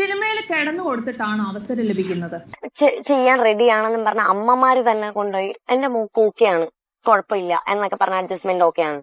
സിനിമയിൽ കിടന്നു കൊടുത്തിട്ടാണ് അവസരം ലഭിക്കുന്നത്. ചെയ്യാൻ റെഡിയാണെന്നും പറഞ്ഞ അമ്മമാര് തന്നെ കൊണ്ടുപോയി. എന്റെ മൂക്ക് ഓക്കെയാണ് കുഴപ്പമില്ല എന്നൊക്കെ പറഞ്ഞ അഡ്ജസ്റ്റ്മെന്റ് ഓക്കെയാണ്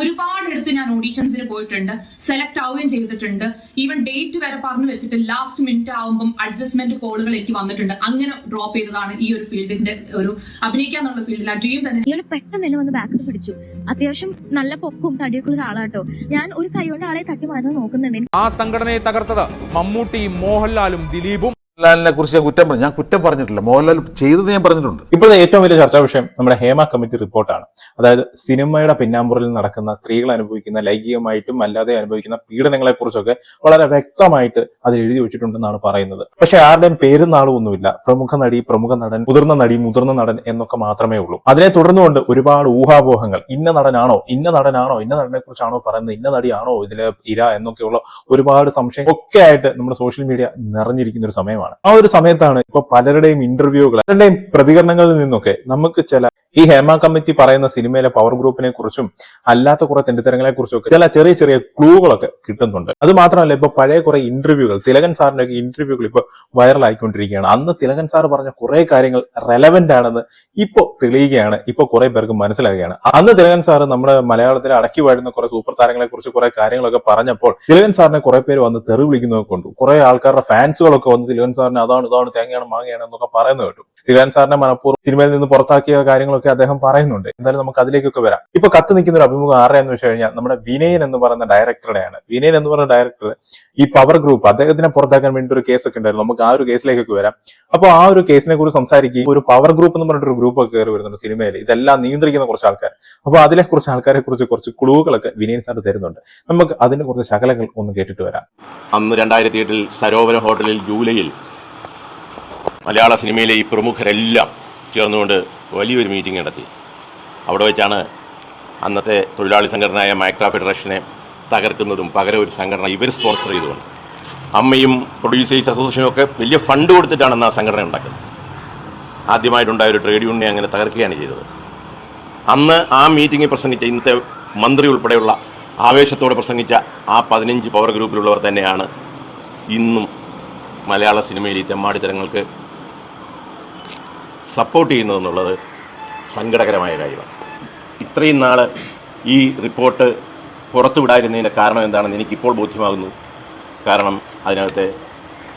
ഒരുപാട് എടുത്ത് ഞാൻ ഓഡീഷൻസിന് പോയിട്ടുണ്ട് സെലക്ട് ആവുകയും ചെയ്തിട്ടുണ്ട്. ഈവൻ ഡേറ്റ് വരെ പറഞ്ഞു വെച്ചിട്ട് ലാസ്റ്റ് മിനിറ്റ് ആവുമ്പം അഡ്ജസ്റ്റ്മെന്റ് കോളുകൾ എനിക്ക് വന്നിട്ടുണ്ട്. അങ്ങനെ ഡ്രോപ്പ് ചെയ്തതാണ് ഈ ഒരു ഫീൽഡിന്റെ ഒരു അഭിനയിക്കാന്നുള്ള ഫീൽഡിൽ ആ ഡ്രീം തന്നെ. ഇയാൾ പെട്ടെന്ന് തന്നെ വന്ന് ബാക്കിൽ പിടിച്ചു. അത്യാവശ്യം നല്ല പൊക്കും തടിയൊക്കെ ഉള്ള ഒരാളാട്ടോ. ഞാൻ ഒരു കൈ കൊണ്ട് ആളെ തട്ടി മാറ്റാൻ നോക്കുന്നുണ്ട്. ആ സംഘടനയെ തകർത്തത് മമ്മൂട്ടിയും മോഹൻലാലും ദിലീപും. മോഹൻലാലിനെ കുറിച്ച് കുറ്റം പറഞ്ഞു. ഞാൻ കുറ്റം പറഞ്ഞിട്ടില്ല. മോഹൻലാൽ ചെയ്തത് ഞാൻ പറഞ്ഞിട്ടുണ്ട്. ഇപ്പോഴത്തെ ഏറ്റവും വലിയ ചർച്ചാ വിഷയം നമ്മുടെ ഹേമ കമ്മിറ്റി റിപ്പോർട്ടാണ്. അതായത് സിനിമയുടെ പിന്നാമ്പുറയിൽ നടക്കുന്ന സ്ത്രീകൾ അനുഭവിക്കുന്ന ലൈംഗികമായിട്ടും അല്ലാതെ അനുഭവിക്കുന്ന പീഡനങ്ങളെ കുറിച്ചൊക്കെ വളരെ വ്യക്തമായിട്ട് അതിൽ എഴുതി വെച്ചിട്ടുണ്ടെന്നാണ് പറയുന്നത്. പക്ഷെ ആരുടെയും പേരും നാളും ഒന്നുമില്ല. പ്രമുഖ നടി പ്രമുഖ നടൻ മുതിർന്ന നടി മുതിർന്ന നടൻ എന്നൊക്കെ മാത്രമേ ഉള്ളൂ. അതിനെ തുടർന്നുകൊണ്ട് ഒരുപാട് ഊഹാപോഹങ്ങൾ. ഇന്ന നടനാണോ? ഇന്ന നടനാണോ? ഇന്ന നടനെ കുറിച്ചാണോ പറയുന്നത്? ഇന്ന നടിയാണോ ഇതിലെ ഇര എന്നൊക്കെയുള്ള ഒരുപാട് സംശയം ഒക്കെ ആയിട്ട് നമ്മുടെ സോഷ്യൽ മീഡിയ നിറഞ്ഞിരിക്കുന്ന ഒരു സമയമാണ്. ആ ഒരു സമയത്താണ് ഇപ്പൊ പലരുടെയും ഇന്റർവ്യൂകൾ പലരുടെയും പ്രതികരണങ്ങളിൽ നിന്നൊക്കെ നമുക്ക് ചില ഈ ഹേമ കമ്മിറ്റി പറയുന്ന സിനിമയിലെ പവർ ഗ്രൂപ്പിനെ കുറിച്ചും അല്ലാത്ത കുറെ തെണ്ടിത്തരങ്ങളെ കുറിച്ചും ചില ചെറിയ ചെറിയ ക്ലൂകളൊക്കെ കിട്ടുന്നുണ്ട്. അത് മാത്രമല്ല ഇപ്പൊ പഴയ കുറെ ഇന്റർവ്യൂകൾ തിലകൻ സാറിന്റെ ഒക്കെ ഇന്റർവ്യൂകൾ ഇപ്പൊ വൈറലായിക്കൊണ്ടിരിക്കുകയാണ് അന്ന് തിലകൻ സാർ പറഞ്ഞ കുറെ കാര്യങ്ങൾ റെലവെന്റ് ആണെന്ന് ഇപ്പൊ തെളിയുകയാണ്. ഇപ്പൊ കുറെ പേർക്ക് മനസ്സിലാകുകയാണ് അന്ന് തിലകൻ സാർ നമ്മുടെ മലയാളത്തിലെ അടക്കി വാഴുന്ന കുറെ സൂപ്പർ താരങ്ങളെ കുറിച്ച് കുറെ കാര്യങ്ങളൊക്കെ പറഞ്ഞപ്പോൾ തിലകൻ സാറിനെ കുറെ പേര് വന്ന് തെറി വിളിക്കുന്നതൊക്കെ കൊണ്ടു. കുറെ ആൾക്കാരുടെ ഫാൻസുകളൊക്കെ വന്ന് തിലകൻ സാറിന് അതാണ് ഇതാണ് തേങ്ങയാണ് മാങ്ങയാണ് എന്നൊക്കെ പറയുന്നത് കേട്ടു. തിലകൻ സാറിനെ മനഃപൂർവം സിനിമയിൽ നിന്ന് പുറത്താക്കിയ കാര്യങ്ങളൊക്കെ അദ്ദേഹം പറയുന്നുണ്ട്. എന്തായാലും നമുക്ക് അതിലേക്കൊക്കെ വരാം. ഇപ്പൊ കത്ത് നിൽക്കുന്ന ഒരു അഭിമുഖം ആരെയാന്ന് വെച്ച് കഴിഞ്ഞാൽ നമ്മുടെ വിനയൻ എന്ന് പറയുന്ന ഡയറക്ടറുടെയാണ്. വിനയൻ എന്ന് പറയുന്ന ഡയറക്ടർ ഈ പവർ ഗ്രൂപ്പ് അദ്ദേഹത്തിനെ പുറത്താക്കാൻ വേണ്ടി ഒരു കേസൊക്കെ ഉണ്ടായിരുന്നു. നമുക്ക് ആ ഒരു കേസിലേക്കൊക്കെ വരാം. അപ്പോൾ ആ ഒരു കേസിനെ കുറിച്ച് സംസാരിക്കുകയും ഒരു പവർ ഗ്രൂപ്പ് എന്ന് പറഞ്ഞിട്ട് ഒരു ഗ്രൂപ്പ് ഒക്കെ കയറി വരുന്നുണ്ട് സിനിമയിൽ. ഇതെല്ലാം നിയന്ത്രിക്കുന്ന കുറച്ച് ആൾക്കാർ. അപ്പോൾ അതിലെ കുറച്ച് ആൾക്കാരെ കുറിച്ച് കുറച്ച് ക്ലൂകളൊക്കെ വിനയൻ സാർ തരുന്നുണ്ട്. നമുക്ക് അതിന്റെ കുറച്ച് ശകലങ്ങൾ ഒന്ന് കേട്ടിട്ട് വരാം. അന്ന് രണ്ടായിരത്തി എട്ടിൽ സരോവര ഹോട്ടലിൽ ജൂലൈയിൽ മലയാള സിനിമയിലെ ഈ പ്രമുഖരെല്ലാം ചേർന്നുകൊണ്ട് വലിയൊരു മീറ്റിംഗ് നടത്തി. അവിടെ വെച്ചാണ് അന്നത്തെ തൊഴിലാളി സംഘടനയായ മൈക്ര ഫെഡറേഷനെ തകർക്കുന്നതും പകരം ഒരു സംഘടന ഇവർ സ്പോൺസർ ചെയ്തുകൊണ്ട്. അമ്മയും പ്രൊഡ്യൂസേഴ്സ് അസോസിയേഷനും ഒക്കെ വലിയ ഫണ്ട് കൊടുത്തിട്ടാണ് അന്ന് ആ സംഘടന ഉണ്ടാക്കുന്നത്. ആദ്യമായിട്ടുണ്ടായ ഒരു ട്രേഡ് യൂണിയനെ അങ്ങനെ തകർക്കുകയാണ് ചെയ്തത്. അന്ന് ആ മീറ്റിംഗിൽ പ്രസംഗിച്ച ഇന്നത്തെ മന്ത്രി ഉൾപ്പെടെയുള്ള ആവേശത്തോടെ പ്രസംഗിച്ച ആ പതിനഞ്ച് പവർ ഗ്രൂപ്പിലുള്ളവർ തന്നെയാണ് ഇന്നും മലയാള സിനിമയിൽ ഈ തെമ്മാടിത്തരങ്ങൾക്ക് സപ്പോർട്ട് ചെയ്യുന്നതെന്നുള്ളത് സങ്കടകരമായ കാര്യമാണ്. ഇത്രയും നാൾ ഈ റിപ്പോർട്ട് പുറത്തുവിടാതിരുന്നതിന്റെ കാരണം എന്താണെന്ന് എനിക്കിപ്പോൾ ബോധ്യമാകുന്നു. കാരണം അതിനകത്തെ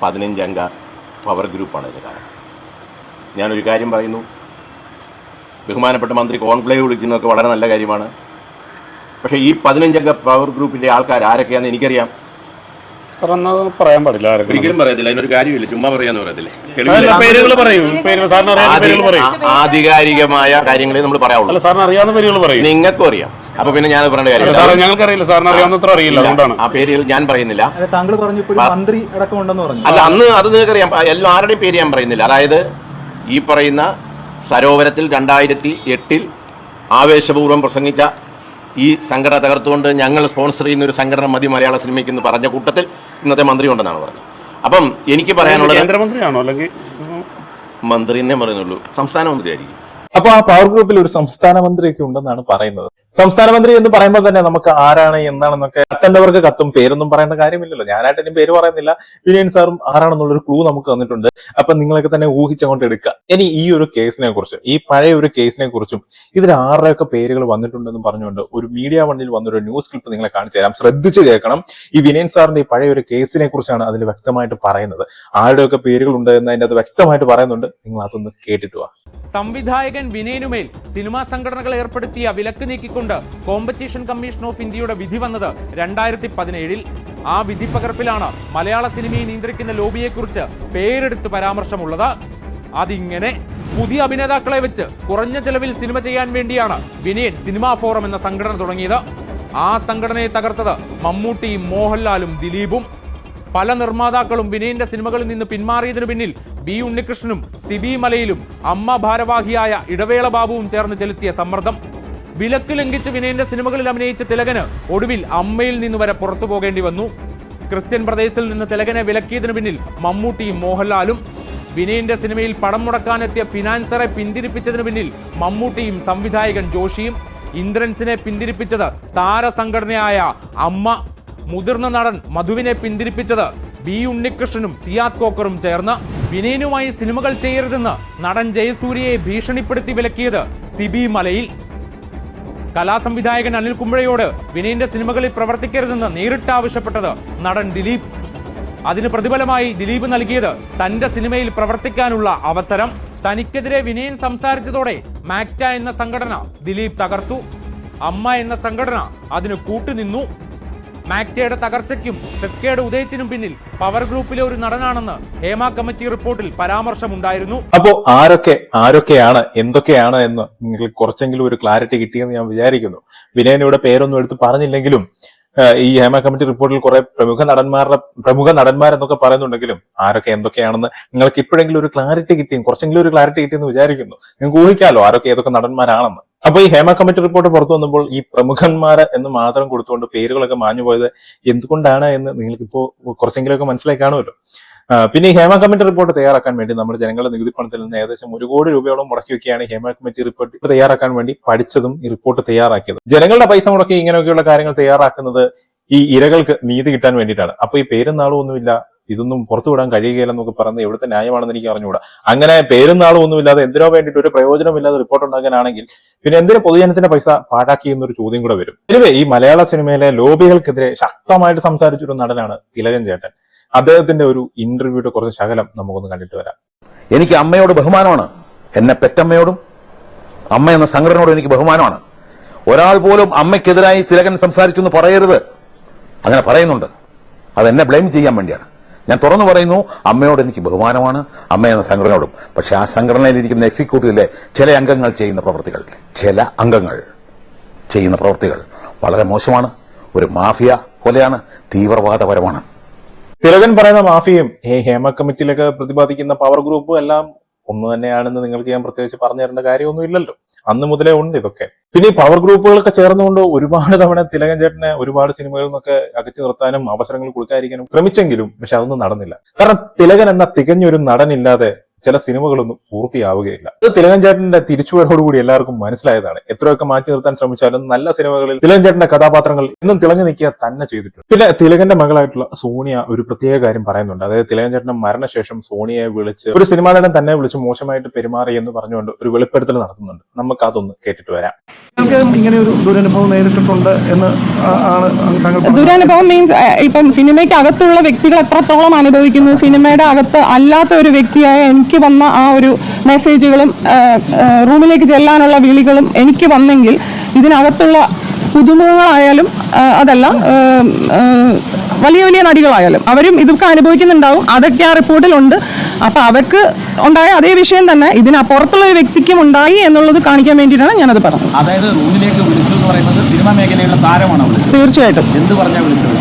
പതിനഞ്ചംഗ പവർ ഗ്രൂപ്പാണ് അതിന്റെ കാരണം. ഞാനൊരു കാര്യം പറയുന്നു. ബഹുമാനപ്പെട്ട മന്ത്രി കോൺക്ലേവ് വിളിക്കുന്നതൊക്കെ വളരെ നല്ല കാര്യമാണ്. പക്ഷേ ഈ പതിനഞ്ചംഗ പവർ ഗ്രൂപ്പിന്റെ ആൾക്കാർ ആരൊക്കെയാണെന്ന് എനിക്കറിയാം. പറയാൻ പാടില്ല ആരൊക്കെ ഒരിക്കലും പറയത്തില്ല അതിനൊരു കാര്യമില്ല ചുമ്മാ പറയാന്ന് പറയത്തില്ലേ? അതല്ല, പേരുകൾ പറയും. പേരുകൾ സാറിന് അറിയാവുന്ന ആധി- പേരുകൾ പറയും. ആ- ആധികാരികമായ കാര്യങ്ങളെ നമ്മൾ അല്ല പറയാവുള്ളൂ സാറിന് അറിയാവുന്ന പേരുകൾ പറയും. നിങ്ങൾക്കും അറിയാം. അപ്പൊ പിന്നെ ഞാൻ പറയേണ്ട അല്ല, സാറേ കാര്യമില്ല ഞങ്ങൾക്കറിയില്ല. സാറിന് അറിയാവുന്നത്ര അറിയില്ല അതുകൊണ്ടാണ്. ആ പേരുകൾ ഞാൻ പറയുന്നില്ല. അല്ല താങ്കൾ പറഞ്ഞു ഇപ്പോൾ ആ. മന്ത്രി അടക്കമുണ്ടെന്ന് പറഞ്ഞു. അല്ല അന്ന് അത് നിങ്ങൾക്കറിയാം. എല്ലാം ആരുടെയും പേര് ഞാൻ പറയുന്നില്ല. അതായത് ഈ പറയുന്ന സരോവരത്തിൽ രണ്ടായിരത്തി എട്ടിൽ ആവേശപൂർവം പ്രസംഗിച്ച ഈ സംഘടന തകർത്തുകൊണ്ട് ഞങ്ങൾ സ്പോൺസർ ചെയ്യുന്ന ഒരു സംഘടന മതി മലയാള സിനിമയ്ക്ക് എന്ന് പറഞ്ഞ കൂട്ടത്തിൽ ഇന്നത്തെ മന്ത്രി ഉണ്ടെന്നാണ് പറഞ്ഞത്. അപ്പം എനിക്ക് പറയാനുള്ളത് കേന്ദ്രമന്ത്രിയാണോ അല്ലെങ്കിൽ മന്ത്രി എന്നേ പറയുന്നുള്ളൂ. സംസ്ഥാന മന്ത്രിയായിരിക്കും. അപ്പൊ ആ പവർ ഗ്രൂപ്പിൽ ഒരു സംസ്ഥാന മന്ത്രിയൊക്കെ ഉണ്ടെന്നാണ് പറയുന്നത്. സംസ്ഥാന മന്ത്രി എന്ന് പറയുമ്പോൾ തന്നെ നമുക്ക് ആരാണ് എന്താണെന്നൊക്കെ കത്തേണ്ടവർക്ക് കത്തും പേരൊന്നും പറയേണ്ട കാര്യമില്ലല്ലോ. ഞാനായിട്ട് ഇനി പേര് പറയുന്നില്ല. വിനയൻ സാറും ആരാണെന്നുള്ളൊരു ക്ലൂ നമുക്ക് തന്നിട്ടുണ്ട്. അപ്പൊ നിങ്ങളൊക്കെ തന്നെ ഊഹിച്ചങ്ങോട്ട് എടുക്കുക ഇനി ഈ ഒരു കേസിനെ കുറിച്ച് ഈ പഴയ ഒരു കേസിനെ കുറിച്ചും ഇതിൽ ആരുടെയൊക്കെ പേരുകൾ വന്നിട്ടുണ്ടെന്ന് പറഞ്ഞുകൊണ്ട് ഒരു മീഡിയ വണ്ണിൽ വന്നൊരു ന്യൂസ് ക്ലിപ്പ് നിങ്ങളെ കാണിച്ചു തരാം. ശ്രദ്ധിച്ച് കേൾക്കണം. ഈ വിനയൻ സാറിന്റെ ഈ പഴയ ഒരു കേസിനെ കുറിച്ചാണ് അതിൽ വ്യക്തമായിട്ട് പറയുന്നത്. ആരുടെയൊക്കെ പേരുകൾ ഉണ്ട് എന്ന് അതിന്റെ അത് വ്യക്തമായിട്ട് പറയുന്നുണ്ട്. നിങ്ങൾ അതൊന്ന് കേട്ടിട്ട് സംവിധായകൻ വിനയനുമേൽ സിനിമാ സംഘടനകൾ ഏർപ്പെടുത്തിയ വിലക്ക് നീക്കിക്കൊണ്ട് കോമ്പറ്റീഷൻ കമ്മീഷൻ ഓഫ് ഇന്ത്യയുടെ വിധി വന്നത് രണ്ടായിരത്തി പതിനേഴിൽ ആ വിധി പകർപ്പിലാണ് മലയാള സിനിമയെ നിയന്ത്രിക്കുന്ന ലോബിയെക്കുറിച്ച് പേരെടുത്ത് പരാമർശമുള്ളത്. അതിങ്ങനെ പുതിയ അഭിനേതാക്കളെ വെച്ച് കുറഞ്ഞ ചെലവിൽ സിനിമ ചെയ്യാൻ വേണ്ടിയാണ് വിനയൻ സിനിമാ ഫോറം എന്ന സംഘടന തുടങ്ങിയത്. ആ സംഘടനയെ തകർത്തത് മമ്മൂട്ടിയും മോഹൻലാലും ദിലീപും. പല നിർമ്മാതാക്കളും വിനയന്റെ സിനിമകളിൽ നിന്ന് പിന്മാറിയതിനു പിന്നിൽ ബി ഉണ്ണികൃഷ്ണനും സിബി മലയിലും അമ്മ ഭാരവാഹിയായ ഇടവേള ബാബുവും ചേർന്ന് ചെലുത്തിയ സമ്മർദ്ദം. വിലക്ക് ലംഘിച്ച് വിനയന്റെ സിനിമകളിൽ അഭിനയിച്ച തിലകന് ഒടുവിൽ അമ്മയിൽ നിന്ന് വരെ പുറത്തു പോകേണ്ടി വന്നു. ക്രിസ്ത്യൻ പ്രദേശിൽ നിന്ന് തിലകനെ വിലക്കിയതിനു പിന്നിൽ മമ്മൂട്ടിയും മോഹൻലാലും. വിനയന്റെ സിനിമയിൽ പണം മുടക്കാനെത്തിയ ഫിനാൻസറെ പിന്തിരിപ്പിച്ചതിനു പിന്നിൽ മമ്മൂട്ടിയും സംവിധായകൻ ജോഷിയും. ഇന്ദ്രൻസിനെ പിന്തിരിപ്പിച്ചത് താരസംഘടനയായ അമ്മ. മുതിർന്ന നടൻ മധുവിനെ പിന്തിരിപ്പിച്ചത് ബി ഉണ്ണികൃഷ്ണനും സിയാദ് കോക്കറും ചേർന്ന്. വിനയനുമായി സിനിമകൾ ചെയ്യരുതെന്ന് നടൻ ജയസൂര്യയെ ഭീഷണിപ്പെടുത്തി വിലക്കിയത് സിബി മലയിൽ. കലാസംവിധായകൻ അനിൽ കുമ്പഴയോട് വിനയന്റെ സിനിമകളിൽ പ്രവർത്തിക്കരുതെന്ന് നേരിട്ട് ആവശ്യപ്പെട്ടത് നടൻ ദിലീപ്. അതിന് പ്രതിഫലമായി ദിലീപ് നൽകിയത് തന്റെ സിനിമയിൽ പ്രവർത്തിക്കാനുള്ള അവസരം. തനിക്കെതിരെ വിനയൻ സംസാരിച്ചതോടെ മാക്ട എന്ന സംഘടന ദിലീപ് തകർത്തു. അമ്മ എന്ന സംഘടന അതിന് കൂട്ടുനിന്നു. മാക്ടയുടെ തകർച്ചയ്ക്കും തെക്കേട് ഉദയത്തിനും പിന്നിൽ പവർ ഗ്രൂപ്പിലെ ഒരു നടനാണെന്ന് ഹേമ കമ്മിറ്റി റിപ്പോർട്ടിൽ പരാമർശമുണ്ടായിരുന്നു. അപ്പോ ആരൊക്കെ ആരൊക്കെയാണ് എന്തൊക്കെയാണ് എന്ന് നിങ്ങൾക്ക് കുറച്ചെങ്കിലും ഒരു ക്ലാരിറ്റി കിട്ടിയെന്ന് ഞാൻ വിചാരിക്കുന്നു. വിനയനയുടെ പേരൊന്നും എടുത്ത് പറഞ്ഞില്ലെങ്കിലും ഈ ഹേമ കമ്മിറ്റി റിപ്പോർട്ടിൽ കുറെ പ്രമുഖ നടന്മാരുടെ പ്രമുഖ നടന്മാരെന്നൊക്കെ പറയുന്നുണ്ടെങ്കിലും ആരൊക്കെ എന്തൊക്കെയാണെന്ന് നിങ്ങൾക്ക് ഇപ്പോഴെങ്കിലും ഒരു ക്ലാരിറ്റി കിട്ടിയും കുറച്ചെങ്കിലും ഒരു ക്ലാരിറ്റി കിട്ടിയെന്ന് വിചാരിക്കുന്നു. നിങ്ങൾക്ക് ഊഹിക്കാമല്ലോ ആരൊക്കെ ഏതൊക്കെ നടന്മാരാണെന്ന്. അപ്പൊ ഈ ഹേമ കമ്മിറ്റി റിപ്പോർട്ട് പുറത്തു വന്നപ്പോൾ ഈ പ്രമുഖന്മാര് എന്ന് മാത്രം കൊടുത്തുകൊണ്ട് പേരുകളൊക്കെ മാഞ്ഞു പോയത് എന്തുകൊണ്ടാണ് എന്ന് നിങ്ങൾക്ക് ഇപ്പോ കുറച്ചെങ്കിലുമൊക്കെ മനസ്സിലായി കാണുമല്ലോ. പിന്നെ ഈ ഹേമ കമ്മിറ്റി റിപ്പോർട്ട് തയ്യാറാക്കാൻ വേണ്ടി നമ്മുടെ ജനങ്ങളുടെ നികുതി പണത്തിൽ നിന്ന് ഏകദേശം ഒരു കോടി രൂപയോളം മുടക്കി വെക്കുകയാണ് ഹേമ കമ്മിറ്റി റിപ്പോർട്ട് തയ്യാറാക്കാൻ വേണ്ടി പഠിച്ചതും ഈ റിപ്പോർട്ട് തയ്യാറാക്കിയതും. ജനങ്ങളുടെ പൈസ മുടക്കി ഇങ്ങനെയൊക്കെയുള്ള കാര്യങ്ങൾ തയ്യാറാക്കുന്നത് ഈ ഇരകൾക്ക് നീതി കിട്ടാൻ വേണ്ടിയിട്ടാണ്. അപ്പൊ ഈ പേരും നാളും ഒന്നുമില്ല. ഇതൊന്നും പുറത്തു വിടാൻ കഴിയുകയില്ലെന്നൊക്കെ പറയുന്നത് എവിടുത്തെ ന്യായമാണെന്ന് എനിക്ക് അറിഞ്ഞുകൂടാ. അങ്ങനെ പേരും നാളും ഒന്നുമില്ലാതെ എന്തിനോ വേണ്ടിയിട്ട് ഒരു പ്രയോജനമില്ലാതെ റിപ്പോർട്ട് ഉണ്ടാക്കാനാണെങ്കിൽ പിന്നെ എന്തിനു പൊതുജനത്തിന്റെ പൈസ പാഴാക്കി എന്നൊരു ചോദ്യം കൂടെ വരും. എനിവേ ഈ മലയാള സിനിമയിലെ ലോബികൾക്കെതിരെ ശക്തമായിട്ട് സംസാരിച്ചൊരു നടനാണ് തിലകൻ ചേട്ടൻ. അദ്ദേഹത്തിന്റെ ഒരു ഇന്റർവ്യൂയുടെ കുറച്ച് ശകലം നമുക്കൊന്ന് കണ്ടിട്ട് വരാം. എനിക്ക് അമ്മയോട് ബഹുമാനമാണ്. എന്നെ പെറ്റമ്മയോടും അമ്മ എന്ന സംഘടനയോടും എനിക്ക് ബഹുമാനമാണ്. ഒരാൾ പോലും അമ്മയ്ക്കെതിരായി തിലകൻ സംസാരിച്ചു എന്ന് പറയരുത്. അങ്ങനെ പറയുന്നുണ്ട്. അത് എന്നെ ബ്ലെയിം ചെയ്യാൻ വേണ്ടിയാണ്. ഞാൻ തുറന്നു പറയുന്നു അമ്മയോട് എനിക്ക് ബഹുമാനമാണ് അമ്മ എന്ന സംഘടനയോടും. പക്ഷെ ആ സംഘടനയിലിരിക്കുന്ന എക്സിക്യൂട്ടീവിലെ ചില അംഗങ്ങൾ ചെയ്യുന്ന പ്രവൃത്തികൾ ചില അംഗങ്ങൾ ചെയ്യുന്ന പ്രവൃത്തികൾ വളരെ മോശമാണ്. ഒരു മാഫിയ പോലെയാണ് തീവ്രവാദപരമാണ്. തിലകൻ പറയുന്ന മാഫിയും ഈ ഹേമ കമ്മിറ്റിയിലൊക്കെ പ്രതിപാദിക്കുന്ന പവർ ഗ്രൂപ്പും എല്ലാം ഒന്ന് തന്നെയാണെന്ന് നിങ്ങൾക്ക് ഞാൻ പ്രത്യേകിച്ച് പറഞ്ഞു തരേണ്ട കാര്യമൊന്നും ഇല്ലല്ലോ. അന്ന് മുതലേ ഉണ്ട് ഇതൊക്കെ. പിന്നെ ഈ പവർ ഗ്രൂപ്പുകളൊക്കെ ചേർന്നുകൊണ്ട് ഒരുപാട് തവണ തിലകൻ ചേട്ടനെ ഒരുപാട് സിനിമകളിൽ നിന്നൊക്കെ അകച്ചു നിർത്താനും അവസരങ്ങൾ കൊടുക്കാതിരിക്കാനും ശ്രമിച്ചെങ്കിലും പക്ഷെ അതൊന്നും നടന്നില്ല. കാരണം തിലകൻ എന്ന തികഞ്ഞൊരു നടനില്ലാതെ ചില സിനിമകളൊന്നും പൂർത്തിയാവുകയില്ല. ഇത് തിലകൻ ചേട്ടന്റെ തിരിച്ചുവരവോടുകൂടി എല്ലാവർക്കും മനസ്സിലായതാണ്. എത്രയൊക്കെ മാറ്റി നിർത്താൻ ശ്രമിച്ചാലും നല്ല സിനിമകളിൽ തിലകൻ ചേട്ടന്റെ കഥാപാത്രങ്ങൾ ഇന്നും തിളങ്ങി നിൽക്കുക തന്നെ ചെയ്തിട്ടുണ്ട്. പിന്നെ തിലകന്റെ മകളായിട്ടുള്ള സോണിയ ഒരു പ്രത്യേക കാര്യം പറയുന്നുണ്ട്. അതായത് തിലകഞ്ചേട്ടന്റെ മരണശേഷം സോണിയയെ വിളിച്ച് ഒരു സിനിമാ നടൻ തന്നെ വിളിച്ച് മോശമായിട്ട് പെരുമാറി എന്ന് പറഞ്ഞുകൊണ്ട് ഒരു വെളിപ്പെടുത്തൽ നടത്തുന്നുണ്ട്. നമുക്ക് അതൊന്ന് കേട്ടിട്ട് വരാം. ഇങ്ങനെ ഒരു ദുരനുഭവം നേരിട്ടിട്ടുണ്ട് എന്ന് ആണ് ദുരനുഭവം മീൻസ് ഇപ്പം സിനിമയ്ക്ക് അകത്തുള്ള വ്യക്തികൾ എത്രത്തോളം അനുഭവിക്കുന്നു സിനിമയുടെ അകത്ത് അല്ലാത്ത ഒരു വ്യക്തിയായ എനിക്ക് വന്ന ആ ഒരു മെസ്സേജുകളും റൂമിലേക്ക് ചെല്ലാനുള്ള വിളികളും എനിക്ക് വന്നെങ്കിൽ ഇതിനകത്തുള്ള പുതുമുഖങ്ങളായാലും അതല്ല വലിയ വലിയ നടികളായാലും അവരും ഇതൊക്കെ അനുഭവിക്കുന്നുണ്ടാവും. അതൊക്കെ ആ റിപ്പോർട്ടിലുണ്ട്. അപ്പൊ അവർക്ക് ഉണ്ടായ അതേ വിഷയം തന്നെ ഇതിനപ്പുറത്തുള്ള ഒരു വ്യക്തിക്കും ഉണ്ടായി എന്നുള്ളത് കാണിക്കാൻ വേണ്ടിയിട്ടാണ് ഞാനത് പറഞ്ഞത്. അതായത് റൂമിലേക്ക് വിളിച്ചു എന്ന് പറയുന്നത് സിനിമ മേഖലയിലുള്ള താരമാണ് വിളിച്ചത്? തീർച്ചയായിട്ടും. എന്ത് പറഞ്ഞാ വിളിച്ചത്?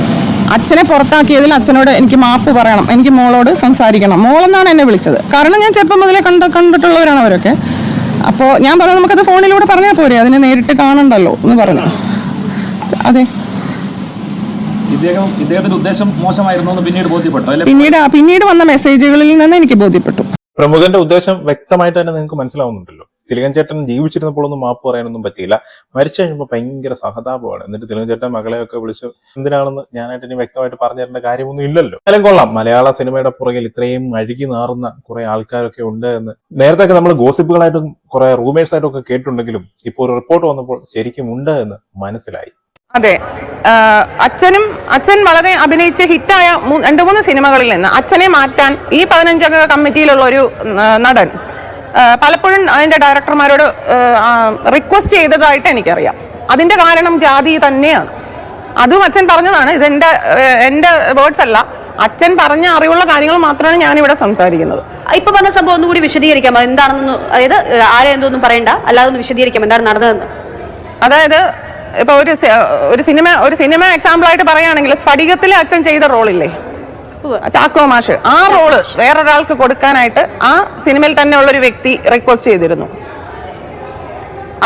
അച്ഛനെ പുറത്താക്കിയതിൽ അച്ഛനോട് എനിക്ക് മാപ്പ് പറയണം. എനിക്ക് മോളോട് സംസാരിക്കണം. മോളെന്നാണ് എന്നെ വിളിച്ചത്. കാരണം ഞാൻ ചെറുപ്പം മുതലേ കണ്ട കണ്ടിട്ടുള്ളവരാണ് അവരൊക്കെ. അപ്പോൾ ഞാൻ പറഞ്ഞു നമുക്കത് ഫോണിലൂടെ പറഞ്ഞാൽ പോരെ. അതിനെ നേരിട്ട് കാണണ്ടല്ലോ എന്ന് പറഞ്ഞു. അതെ. ഇദ്ദേഹം ഇദ്ദേഹത്തിന്റെ ഉദ്ദേശം മോശമായിരുന്നു എന്ന് പിന്നീട് ബോധ്യപ്പെട്ടു അല്ലെ? പിന്നീട് പിന്നീട് വന്ന മെസ്സേജുകളിൽ നിന്ന് എനിക്ക് ബോധ്യപ്പെട്ടു. പ്രമുഖന്റെ ഉദ്ദേശം വ്യക്തമായിട്ട് തന്നെ നിങ്ങൾക്ക് മനസ്സിലാവുന്നുണ്ടല്ലോ. തിലകൻ ചേട്ടൻ ജീവിച്ചിരുന്നപ്പോഴൊന്നും മാപ്പ് പറയാനൊന്നും പറ്റിയില്ല. മരിച്ചു കഴിയുമ്പോൾ ഭയങ്കര സഹതാപമാണ്. എന്നിട്ട് തിലകൻ ചേട്ടൻ മകളെയൊക്കെ വിളിച്ച് എന്തിനാണെന്ന് ഞാനായിട്ട് ഇനി വ്യക്തമായിട്ട് പറഞ്ഞു തരേണ്ട കാര്യമൊന്നും ഇല്ലല്ലോ. അല്ലെ കൊള്ളാം. മലയാള സിനിമയുടെ പുറകിൽ ഇത്രയും അഴുകി നാറുന്ന കുറെ ആൾക്കാരൊക്കെ ഉണ്ട് എന്ന്. നേരത്തെ ഒക്കെ നമ്മൾ ഗോസിപ്പുകളായിട്ടും കുറെ റൂമേഴ്സ് ആയിട്ടും ഒക്കെ കേട്ടിട്ടുണ്ടെങ്കിലും ഇപ്പോൾ ഒരു റിപ്പോർട്ട് വന്നപ്പോൾ ശരിക്കും ഉണ്ട് എന്ന് മനസ്സിലായി. അതെ. അച്ഛനും അച്ഛൻ വളരെ അഭിനയിച്ച ഹിറ്റായ രണ്ട് മൂന്ന് സിനിമകളിൽ നിന്ന് അച്ഛനെ മാറ്റാൻ ഈ പതിനഞ്ചംഗ കമ്മിറ്റിയിലുള്ള ഒരു നടൻ പലപ്പോഴും അതിന്റെ ഡയറക്ടർമാരോട് റിക്വസ്റ്റ് ചെയ്തതായിട്ട് എനിക്കറിയാം. അതിന്റെ കാരണം ജാതി തന്നെയാണ്. അതും അച്ഛൻ പറഞ്ഞതാണ്. ഇതെന്റെ എന്റെ വേർഡ്സ് അല്ല. അച്ഛൻ പറഞ്ഞ അറിവുള്ള കാര്യങ്ങൾ മാത്രമാണ് ഞാൻ ഇവിടെ സംസാരിക്കുന്നത് ഇപ്പൊ പറഞ്ഞ സംഭവം ഒന്നുകൂടി വിശദീകരിക്കാം എന്താണെന്നൊന്നും അതായത് ആരെ എന്തോന്നും പറയണ്ട. അല്ലാതെ ഒന്ന് വിശദീകരിക്കാം എന്താണ് നടന്നതെന്ന്? അതായത് ഇപ്പൊ ഒരു ഒരു സിനിമ ഒരു സിനിമ എക്സാമ്പിൾ ആയിട്ട് പറയുകയാണെങ്കിൽ സ്ഫടികത്തിലെ അച്ഛൻ ചെയ്ത റോളില്ലേ? ചാക്കോ മാഷ്. ആ റോൾ വേറൊരാൾക്ക് കൊടുക്കാനായിട്ട് ആ സിനിമയിൽ തന്നെ ഉള്ള ഒരു വ്യക്തി റിക്വസ്റ്റ് ചെയ്തിരുന്നു.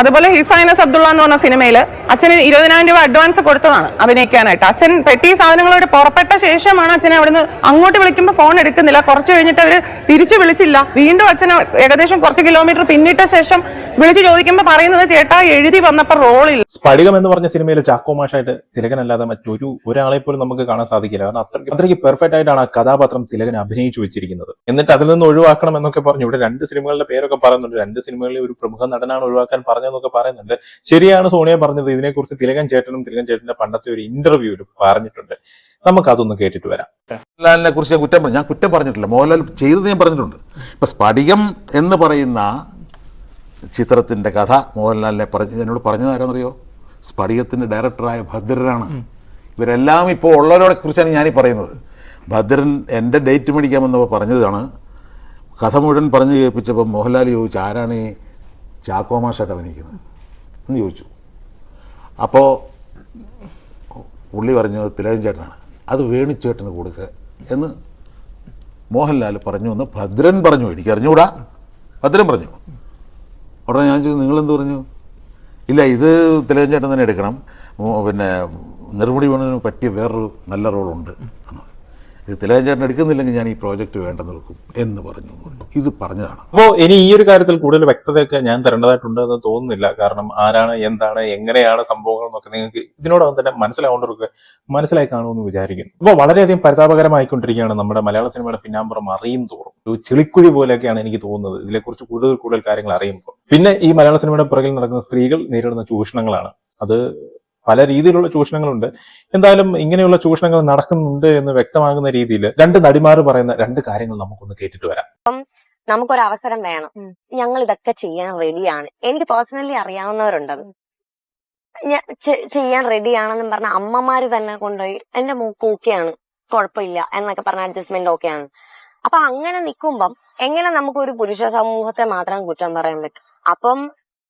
അതുപോലെ ഹിസൈനസ് അബ്ദുള്ള എന്ന് പറഞ്ഞ സിനിമയിൽ അച്ഛന് ഇരുപതിനായിരം രൂപ അഡ്വാൻസ് കൊടുത്തതാണ് അഭിനയിക്കാനായിട്ട്. അച്ഛൻ പെട്ടി സാധനങ്ങളോട് പുറപ്പെട്ട ശേഷമാണ് അച്ഛനെ അവിടുന്ന് അങ്ങോട്ട് വിളിക്കുമ്പോൾ ഫോൺ എടുക്കുന്നില്ല. കുറച്ച് കഴിഞ്ഞിട്ട് അവർ തിരിച്ചു വിളിച്ചില്ല. വീണ്ടും അച്ഛനെ ഏകദേശം കുറച്ച് കിലോമീറ്റർ പിന്നിട്ട ശേഷം വിളിച്ച് ചോദിക്കുമ്പോൾ പറയുന്നത് ചേട്ടാ എഴുതി വന്നപ്പോൾ റോളില്ല സ്ഫടികം എന്ന് പറഞ്ഞ സിനിമയിൽ ചാക്കോ മാഷായിട്ട് തിലകനല്ലാതെ മറ്റൊരു ഒരാളെ പോലും നമുക്ക് കാണാൻ സാധിക്കില്ല. കാരണം അത്രയ്ക്ക് അത്രയ്ക്ക് പെർഫെക്റ്റ് ആയിട്ടാണ് ആ കഥാപാത്രം തിലകൻ അഭിനയിച്ചു വെച്ചിരിക്കുന്നത്. എന്നിട്ട് അതിൽ നിന്ന് ഒഴിവാക്കണം എന്നൊക്കെ പറഞ്ഞു. ഇവിടെ രണ്ട് സിനിമകളുടെ പേരൊക്കെ പറയുന്നുണ്ട്. രണ്ട് സിനിമകളിൽ ഒരു പ്രമുഖ നടനാണ് ഒഴിവാക്കാൻ പറഞ്ഞതെന്നൊക്കെ പറയുന്നുണ്ട്. ശരിയാണ് സോണിയ പറഞ്ഞത്. ഇതിനെക്കുറിച്ച് തിലകൻ ചേട്ടനും തിലകൻ ചേട്ടന്റെ പണ്ടത്തെ ഒരു ഇന്റർവ്യൂവിൽ പറഞ്ഞിട്ടുണ്ട്. നമുക്ക് അതൊന്ന് കേട്ടിട്ട് വരാം. മോഹൻലാലിനെ കുറിച്ച് ഞാൻ കുറ്റം പറഞ്ഞു ഞാൻ കുറ്റം പറഞ്ഞിട്ടില്ല. മോഹൻലാൽ ചെയ്തത് ഞാൻ പറഞ്ഞിട്ടുണ്ട്. ഇപ്പം സ്ഫടികം എന്ന് പറയുന്ന ചിത്രത്തിന്റെ കഥ മോഹൻലാലിനെ പറഞ്ഞ് എന്നോട് പറഞ്ഞത് ആരാന്നറിയോ? സ്ഫടികത്തിന്റെ ഡയറക്ടറായ ഭദ്രനാണ്. ഇവരെല്ലാം ഇപ്പോൾ ഉള്ളവരോടെ കുറിച്ചാണ് ഞാനീ പറയുന്നത്. ഭദ്രൻ എന്റെ ഡേറ്റ് മേടിക്കാമെന്നപ്പോൾ പറഞ്ഞതാണ്. കഥ മുഴുവൻ പറഞ്ഞു കേൾപ്പിച്ചപ്പോൾ മോഹൻലാൽ ചോദിച്ചു ആരാണ് ഈ ചാക്കോ മാഷായിട്ട് അഭിനയിക്കുന്നത് എന്ന് ചോദിച്ചു. അപ്പോൾ ഉള്ളി പറഞ്ഞു തിലകൻ ചേട്ടനാണ്. അത് വേണിച്ചേട്ടന് കൊടുക്കുക എന്ന് മോഹൻലാൽ പറഞ്ഞു എന്ന് ഭദ്രൻ പറഞ്ഞു. എനിക്കറിഞ്ഞുകൂടാ ഭദ്രൻ പറഞ്ഞു. ഉടനെ ഞാൻ ചോദിച്ചു നിങ്ങളെന്ത് പറഞ്ഞു? ഇല്ല ഇത് തിലകൻ ചേട്ടൻ തന്നെ എടുക്കണം. പിന്നെ നിർമുടി വേണതിന് പറ്റിയ വേറൊരു നല്ല റോളുണ്ട്. എന്ന് ഇത് തിലകൻ ചേട്ടൻ എടുക്കുന്നില്ലെങ്കിൽ ഞാൻ ഈ പ്രോജക്റ്റ് വേണ്ടെന്ന് വെക്കും എന്ന് പറഞ്ഞു ഇത് പറഞ്ഞതാണ്. അപ്പോൾ ഇനി ഈ ഒരു കാര്യത്തിൽ കൂടുതൽ വ്യക്തതയൊക്കെ ഞാൻ തരേണ്ടതായിട്ടുണ്ട് എന്ന് തോന്നുന്നില്ല. കാരണം ആരാണ് എന്താണ് എങ്ങനെയാണ് സംഭവങ്ങൾ എന്നൊക്കെ നിങ്ങൾക്ക് ഇതിനോടൊപ്പം തന്നെ മനസ്സിലാവേണ്ടവർക്ക് മനസ്സിലായി കാണുമെന്ന് വിചാരിക്കുന്നു. അപ്പോൾ വളരെയധികം പരിതാപകരമായിക്കൊണ്ടിരിക്കുകയാണ് നമ്മുടെ മലയാള സിനിമയുടെ പിന്നാമ്പുറം അറിയും തോറും. ഒരു ചെളിക്കുഴി പോലെയൊക്കെയാണ് എനിക്ക് തോന്നുന്നത്. ഇതിനെക്കുറിച്ച് കൂടുതൽ കൂടുതൽ കാര്യങ്ങൾ അറിയുമ്പോൾ. പിന്നെ ഈ മലയാള സിനിമയുടെ പുറകിൽ നടക്കുന്ന സ്ത്രീകൾ നേരിടുന്ന ചൂഷണങ്ങളാണ്. അത് പല രീതിയിലുള്ള ചൂഷണങ്ങളുണ്ട്. എന്തായാലും ഇങ്ങനെയുള്ള ചൂഷണങ്ങൾ നടക്കുന്നുണ്ട് എന്ന് വ്യക്തമാകുന്ന രീതിയിൽ രണ്ട് നടിമാർ പറയുന്ന രണ്ട് കാര്യങ്ങൾ നമുക്കൊന്ന് കേട്ടിട്ട് വരാം. നമുക്കൊരു അവസരം വേണം. ഞങ്ങൾ ഇതൊക്കെ ചെയ്യാൻ റെഡിയാണ് എനിക്ക് പേഴ്സണലി അറിയാവുന്നവരുണ്ടത് ഞാൻ ചെയ്യാൻ റെഡിയാണെന്നും പറഞ്ഞ അമ്മമാര് തന്നെ കൊണ്ടുപോയി എന്റെ മൂക്ക് ഓക്കെയാണ് കുഴപ്പമില്ല എന്നൊക്കെ പറഞ്ഞ അഡ്ജസ്റ്റ്മെന്റ് ഓക്കെയാണ് അപ്പൊ അങ്ങനെ നിൽക്കുമ്പം എങ്ങനെ നമുക്ക് ഒരു പുരുഷ സമൂഹത്തെ മാത്രം കുറ്റം പറയാൻ പറ്റും? അപ്പം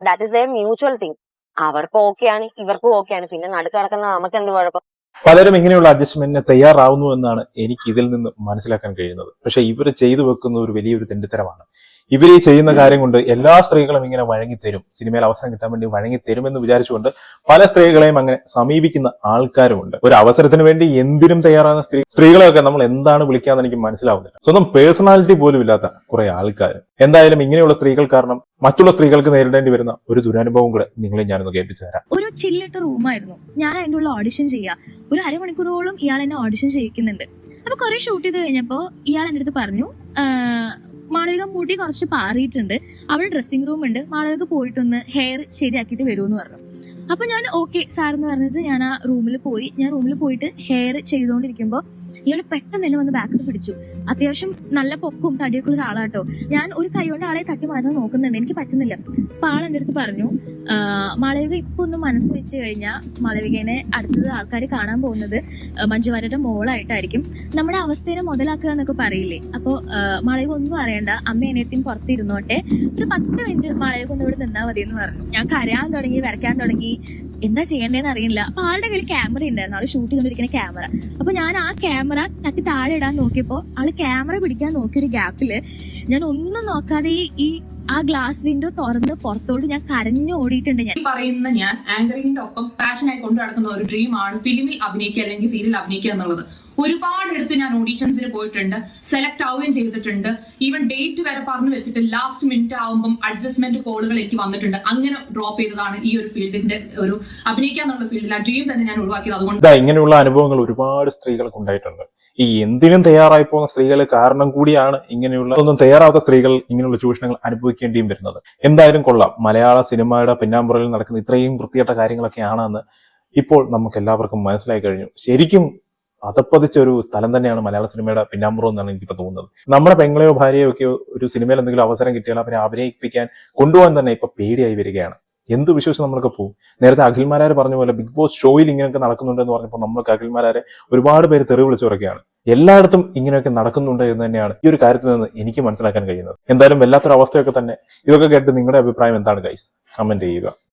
that is a mutual thing അവർക്ക് ഓക്കെയാണ് ഇവർക്കും ഓക്കെയാണ്. പിന്നെ നടുക്ക് കിടക്കുന്ന നമുക്ക് എന്ത് കുഴപ്പം? പലരും ഇങ്ങനെയുള്ള അഡ്ജസ്റ്റ്മെന്റിന് തയ്യാറാവുന്നു എന്നാണ് എനിക്ക് ഇതിൽ നിന്ന് മനസ്സിലാക്കാൻ കഴിയുന്നത്. പക്ഷെ ഇവർ ചെയ്തു വെക്കുന്ന ഒരു വലിയൊരു തെണ്ടിത്തരമാണ്. ഇവർ ഈ ചെയ്യുന്ന കാര്യം കൊണ്ട് എല്ലാ സ്ത്രീകളും ഇങ്ങനെ വഴങ്ങിത്തരും. സിനിമയിൽ അവസരം കിട്ടാൻ വേണ്ടി വഴങ്ങിത്തരുമെന്ന് വിചാരിച്ചുകൊണ്ട് പല സ്ത്രീകളെയും അങ്ങനെ സമീപിക്കുന്ന ആൾക്കാരുമുണ്ട്. ഒരു അവസരത്തിന് വേണ്ടി എന്തിനും തയ്യാറാകുന്ന സ്ത്രീ സ്ത്രീകളെയൊക്കെ നമ്മൾ എന്താണ് വിളിക്കാന്ന് എനിക്ക് മനസ്സിലാവുന്നില്ല. സ്വന്തം പേഴ്സണാലിറ്റി പോലും ഇല്ലാത്ത കുറെ ആൾക്കാർ എന്തായാലും ഇങ്ങനെയുള്ള സ്ത്രീകൾ കാരണം മറ്റുള്ള സ്ത്രീകൾക്ക് നേരിടേണ്ടി വരുന്ന ഒരു ദുരനുഭവം കൂടെ നിങ്ങളെ ഞാനൊന്ന് കേൾപ്പിച്ചു തരാം. ഒരു ചില്ലിട്ട റൂമായിരുന്നു. ഞാൻ അതിന്റെ ഉള്ള ഓഡിഷൻ ചെയ്യാം. ഒരു അരമണിക്കൂറോളം ഇയാൾ എന്നെ ഓഡിഷൻ ചെയ്യിക്കുന്നുണ്ട്. അപ്പൊ കുറെ ഷൂട്ട് ചെയ്ത് കഴിഞ്ഞപ്പോ ഇയാൾ എന്റെ അടുത്ത് പറഞ്ഞു "ആഹ്, മാളവിക മുടി കുറച്ച് പാറിയിട്ടുണ്ട്. അവിടെ ഡ്രസ്സിംഗ് റൂം ഉണ്ട്. മാളവിക പോയിട്ടൊന്ന് ഹെയർ ശരിയാക്കിയിട്ട് വരുമെന്ന് പറഞ്ഞു. അപ്പൊ ഞാൻ ഓക്കെ സാർ എന്ന് പറഞ്ഞിട്ട് ഞാൻ ആ റൂമിൽ പോയി. ഞാൻ റൂമിൽ പോയിട്ട് ഹെയർ ചെയ്തുകൊണ്ടിരിക്കുമ്പോൾ ഇയാൾ പെട്ടെന്ന് തന്നെ വന്ന് ബാക്കിൽ പിടിച്ചു. അത്യാവശ്യം നല്ല പൊക്കും തടിയൊക്കെ ഉള്ള ഒരാളാട്ടോ. ഞാൻ ഒരു കൈ കൊണ്ട് ആളെ തട്ടി മാറ്റാൻ നോക്കുന്നുണ്ട്. എനിക്ക് പറ്റുന്നില്ല. അപ്പൊ ആൾ എന്റെ അടുത്ത് പറഞ്ഞു മാളവിക ഇപ്പൊ ഒന്ന് മനസ്സ് വെച്ച് കഴിഞ്ഞാൽ മാളവികനെ അടുത്തത് ആൾക്കാർ കാണാൻ പോകുന്നത് മഞ്ജുവാരയുടെ മോളായിട്ടായിരിക്കും. നമ്മുടെ അവസ്ഥയെ മുതലാക്കുക എന്നൊക്കെ പറയില്ലേ? അപ്പോൾ മാളവിക ഒന്നും അറിയണ്ട. അമ്മ അനിയത്തിയും പുറത്തിരുന്നോട്ടെ. ഒരു പത്ത് മിനിറ്റ് മാളവിക ഒന്ന് ഇവിടെ നിന്നാ മതി എന്ന് പറഞ്ഞു. ഞാൻ കരയാൻ തുടങ്ങി വരയ്ക്കാൻ തുടങ്ങി. എന്താ ചെയ്യേണ്ടതെന്ന് അറിയില്ല. അപ്പൊ ആളുടെ കയ്യിൽ ക്യാമറ ഉണ്ടായിരുന്നു ആൾ ഷൂട്ട് ചെയ്തോണ്ടിരിക്കുന്ന ക്യാമറ അപ്പൊ ഞാൻ ആ ക്യാമറ തട്ടി താഴെ ഇടാൻ നോക്കിയപ്പോ ആൾ ക്യാമറ പിടിക്കാൻ നോക്കിയ ഒരു ഗ്യാപ്പിൽ ഞാൻ ഒന്നും നോക്കാതെ ഈ- ആ ഗ്ലാസ് വിൻഡോ തുറന്ന് പുറത്തോട്ട് ഞാൻ കരഞ്ഞു ഓടിയിട്ടുണ്ട് ഞാൻ. പറയുന്ന ഞാൻ ആങ്കറിംഗിന്റെ ഒപ്പം പാഷനായി കൊണ്ടു നടക്കുന്ന ഒരു ഡ്രീമാണ് ഫിലിമിൽ അഭിനയിക്കുക അല്ലെങ്കിൽ സീരിയൽ അഭിനയിക്കുക എന്നുള്ളത്. ഒരുപാട് എടുത്ത് ഞാൻ ഓഡീഷൻസിന് പോയിട്ടുണ്ട് സെലക്ട് ആവുകയും ചെയ്തിട്ടുണ്ട്. ഈവൻ ഡേറ്റ് വരെ പറഞ്ഞു വെച്ചിട്ട് ലാസ്റ്റ് മിനിറ്റ് ആവുമ്പം അഡ്ജസ്റ്റ്മെന്റ് കോളുകൾ എനിക്ക് വന്നിട്ടുണ്ട്. അങ്ങനെ ഡ്രോപ്പ് ചെയ്തതാണ് ഈ ഒരു ഫീൽഡിന്റെ ഒരു അഭിനയിക്കാന്നുള്ള ഫീൽഡിൽ ആ ഡ്രീം തന്നെ ഞാൻ ഒഴിവാക്കിയത്. അതുകൊണ്ട് ഇങ്ങനെയുള്ള അനുഭവങ്ങൾ ഒരുപാട് സ്ത്രീകൾക്ക് ഉണ്ടായിട്ടുണ്ട്. ഈ എന്തിനും തയ്യാറായി പോകുന്ന സ്ത്രീകൾ കാരണം കൂടിയാണ് ഇങ്ങനെയുള്ള ഒന്നും തയ്യാറാവാത്ത സ്ത്രീകൾ ഇങ്ങനെയുള്ള ചൂഷണങ്ങൾ അനുഭവിക്കേണ്ടിയും വരുന്നത്. എന്തായാലും കൊള്ളാം. മലയാള സിനിമയുടെ പിന്നാമ്പുറയിൽ നടക്കുന്ന ഇത്രയും വൃത്തികെട്ട കാര്യങ്ങളൊക്കെയാണെന്ന് ഇപ്പോൾ നമുക്ക് എല്ലാവർക്കും മനസ്സിലായി കഴിഞ്ഞു. ശരിക്കും അതപ്പതിച്ച ഒരു സ്ഥലം തന്നെയാണ് മലയാള സിനിമയുടെ പിന്നാമ്പുറം എന്നാണ് എനിക്കിപ്പോൾ തോന്നുന്നത്. നമ്മുടെ പെങ്ങളെയോ ഭാര്യയോ ഒക്കെ ഒരു സിനിമയിൽ എന്തെങ്കിലും അവസരം കിട്ടിയാൽ അവരെ അഭിനയിപ്പിക്കാൻ കൊണ്ടുപോകാൻ തന്നെ ഇപ്പൊ പേടിയായി വരികയാണ്. എന്ത് വിശ്വസിച്ച് നമ്മൾക്ക് പോകും നേരത്തെ അഖിൽമാരാർ പറഞ്ഞ പോലെ ബിഗ് ബോസ് ഷോയിൽ ഇങ്ങനെയൊക്കെ നടക്കുന്നുണ്ടെന്ന് പറഞ്ഞപ്പോൾ നമ്മൾക്ക് അഖിൽമാരാരെ ഒരുപാട് പേര് തെറി വിളിച്ചു പറയുകയാണ്. എല്ലായിടത്തും ഇങ്ങനെയൊക്കെ നടക്കുന്നുണ്ട് എന്ന് തന്നെയാണ് ഈ ഒരു കാര്യത്തിൽ നിന്ന് എനിക്ക് മനസ്സിലാക്കാൻ കഴിയുന്നത്. എന്തായാലും വല്ലാത്തൊരു അവസ്ഥയൊക്കെ തന്നെ. ഇതൊക്കെ കേട്ട് നിങ്ങളുടെ അഭിപ്രായം എന്താണ് ഗൈസ് കമന്റ് ചെയ്യുക.